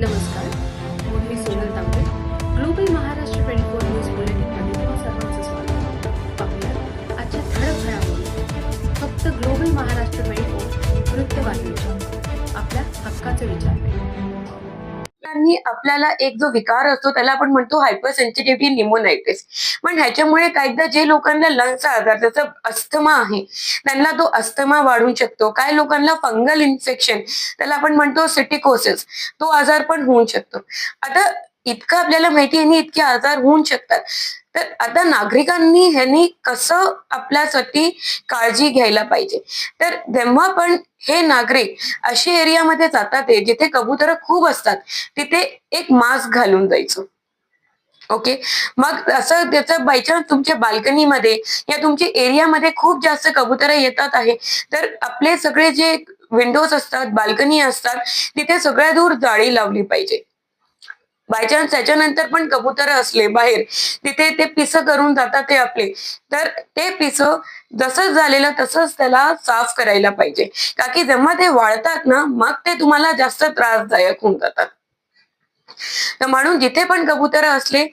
नमस्कार. मी Sonal Tambe. Global Maharashtra twenty four news बुलेटिनमध्ये तुम्हा सर्वांचं स्वागत पाहूया आजच्या ठळक घडामोडी. फक्त ग्लोबल महाराष्ट्र ट्वेंटी फोर वृत्तवाहिनीच्या आपल्या हक्काचे विचार. आणि आपल्याला एक जो विकार असतो त्याला आपण म्हणतो हायपर सेन्सिटिव्हिटी निमोनायटिस पण ह्याच्यामुळे काहीदा जे लोकांना लंगचा आजार जसं अस्थमा आहे त्यांना तो अस्थमा वाढू शकतो. काही लोकांना फंगल इन्फेक्शन त्याला आपण म्हणतो सिटिकोसिस तो आजार पण होऊ शकतो. आता इतकं आपल्याला माहिती आहे आणि इतके आजार होऊन शकतात. तर आता नागरिकांनी ह्यांनी कसं आपल्यासाठी काळजी घ्यायला पाहिजे? तर जेव्हा पण हे नागरिक असे एरियामध्ये जातात जिथे कबुतर खूप असतात तिथे एक मास्क घालून जायचं. ओके मग असं त्याचं बायचान्स तुमच्या बाल्कनीमध्ये या तुमच्या एरियामध्ये खूप जास्त कबुतर येतात आहे. तर आपले सगळे जे विंडोज असतात बाल्कनी असतात तिथे सगळ्या दूर जाळी लावली पाहिजे. बायचान्स त्याच्यानंतर पण कबुतर असले बाहेर तिथे ते पिसं करून जातात ते आपले. तर ते पिसं जसंच झालेलं तसंच त्याला साफ करायला पाहिजे. का की जेव्हा ते वाळतात ना मग ते तुम्हाला जास्त त्रासदायक होऊन जातात. तर म्हणून जिथे पण कबुतर असले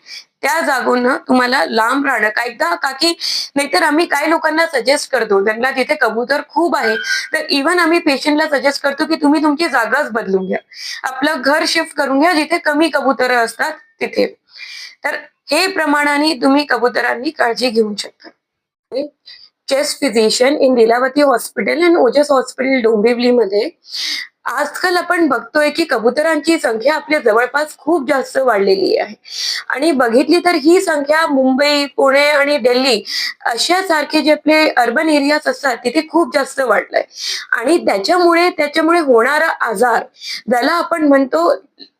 त्या जागून तुम्हाला लांब राहणं. कायदा का की नाहीतर आम्ही काही लोकांना सजेस्ट करतो. त्यांना जिथे कबूतर खूप आहे तर इव्हन आम्ही पेशंटला सजेस्ट करतो की तुम्ही तुमची जागाच बदलून घ्या. आपलं घर शिफ्ट करून घ्या जिथे कमी कबुतर असतात तिथे. तर हे प्रमाणाने तुम्ही कबुतरांनी काळजी घेऊ शकता. Chest physician in Lilavati hospital and Ojas hospital डोंबिवलीमध्ये आजकाल आपण बघतोय की कबुतरांची संख्या आपल्या जवळपास खूप जास्त वाढलेली आहे. आणि बघितली तर ही संख्या मुंबई पुणे आणि दिल्ली अशा सारखे जे आपले अर्बन एरियाज असतात तिथे खूप जास्त वाढलंय. आणि त्याच्यामुळे त्याच्यामुळे होणारा आजार ज्याला आपण म्हणतो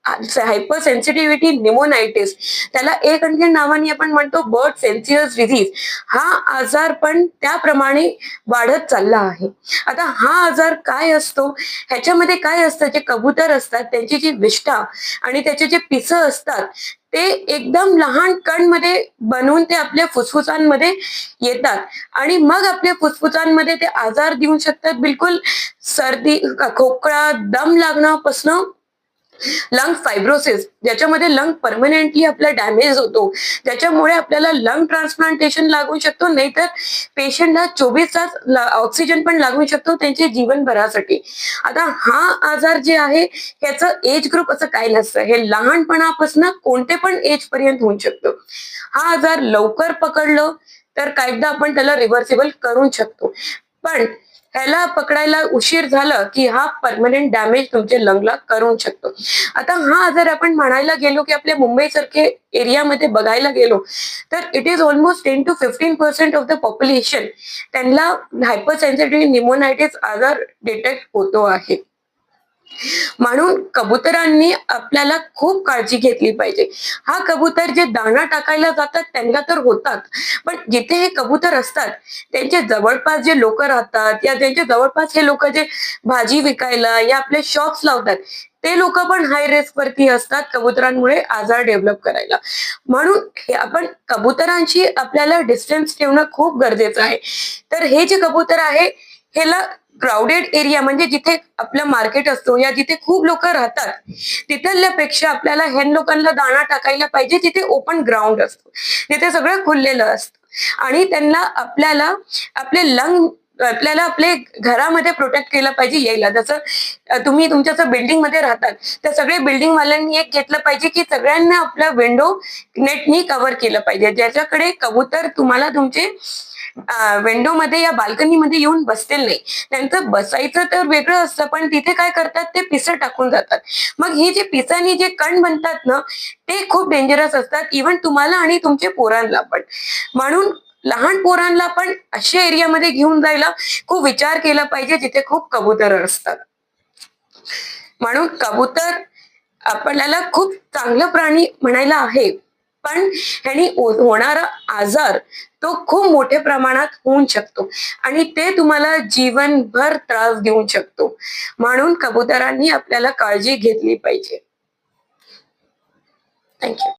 हायपर सेन्सिटिव्हिटी निमोनायटिस त्याला एक आणखी नावाने आपण म्हणतो बर्ड सेन्सियस डिझीज हा आजार पण त्याप्रमाणे वाढत चालला आहे. आता हा आजार काय असतो? ह्याच्यामध्ये काय असतं? जे कबूतर असतात त्यांची जी विष्ठा आणि त्याचे जे पिसं असतात ते एकदम लहान कणमध्ये बनवून ते आपल्या फुफ्फुसांमध्ये येतात. आणि मग आपल्या फुफ्फुसांमध्ये ते आजार देऊ शकतात. बिलकुल सर्दी खोकळा दम लागण्यापासनं लंग फायब्रोसिस ज्याच्यामध्ये लंग परमनंटली आपला डॅमेज होतो. ज्याच्यामुळे आपल्याला लंग ट्रान्सप्लांटेशन लागू शकतो नाहीतर पेशंटला चोवीस तास ऑक्सिजन पण लागू शकतो त्यांच्या जीवनभरासाठी. आता हा आजार जे आहे ह्याचं एज ग्रुप असं काय नसतं. हे लहानपणापासून कोणते पण एज पर्यंत होऊ शकतो. हा आजार लवकर पकडलं तर कायदा आपण त्याला रिव्हर्सिबल करू शकतो. पण ह्याला पकडायला उशीर झालं की हा परमनंट डॅमेज तुमच्या लंगला करू शकतो. आता हा आजार आपण म्हणायला गेलो की आपल्या मुंबई सारखे एरियामध्ये बघायला गेलो तर it is almost ten to fifteen percent of the population त्यांना हायपर सेन्सिटिव्ह निमोनायटिस आजार डिटेक्ट होतो आहे. म्हणून कबुतरांनी आपल्याला खूप काळजी घेतली पाहिजे. हा कबूतर जे दाणा टाकायला जातात त्यांना तर होतात. पण जिथे हे कबूतर असतात त्यांच्या जवळपास जे लोक राहतात या त्यांच्या जवळपास हे लोक जे भाजी विकायला या आपले शॉप्स लावतात ते लोक पण हाय रिस्क वरती असतात कबुतरांमुळे आजार डेव्हलप करायला. म्हणून आपण कबुतरांशी आपल्याला डिस्टन्स ठेवणं खूप गरजेचं आहे. तर हे जे कबूतर आहे ह्याला क्राउडेड एरिया म्हणजे जिथे आपलं मार्केट असतो या जिथे खूप लोक राहतात तिथल्यापेक्षा आपल्याला ह्या लोकांना दाणा टाकायला पाहिजे तिथे ओपन ग्राउंड असतो. तिथे सगळं खुललेलं असतं. आणि त्यांना आपल्याला आपले लंग आपल्याला आपले घरामध्ये प्रोटेक्ट केलं पाहिजे यायला. जसं तुम्ही तुमच्या बिल्डिंगमध्ये राहतात तर सगळे बिल्डिंग वाल्यांनी एक घेतलं पाहिजे की सगळ्यांना आपलं विंडो नेटनी कव्हर केलं पाहिजे. ज्याच्याकडे कबूतर तुम्हाला तुमचे विंडो मध्ये या बाल्कनी मध्ये येऊन बसतील नाही. त्यांचं बसायचं तर वेगळं असतं पण तिथे काय करतात ते पिसं टाकून जातात. मग हे जे पिसानी जे कण बनतात ना ते खूप डेंजरस असतात इव्हन तुम्हाला आणि तुमच्या पोरांना पण. म्हणून लहान पोरांना पण अशा एरियामध्ये घेऊन जायला खूप विचार केला पाहिजे जिथे खूप कबूतर असतात. म्हणून कबूतर आपल्याला खूप चांगलं प्राणी म्हणायला आहे. पण ह्यानी होणारा आजार तो खूप मोठ्या प्रमाणात होऊन शकतो. आणि ते तुम्हाला जीवनभर त्रास देऊ शकतो. म्हणून कबुतरांनी आपल्याला काळजी घेतली पाहिजे. थँक्यू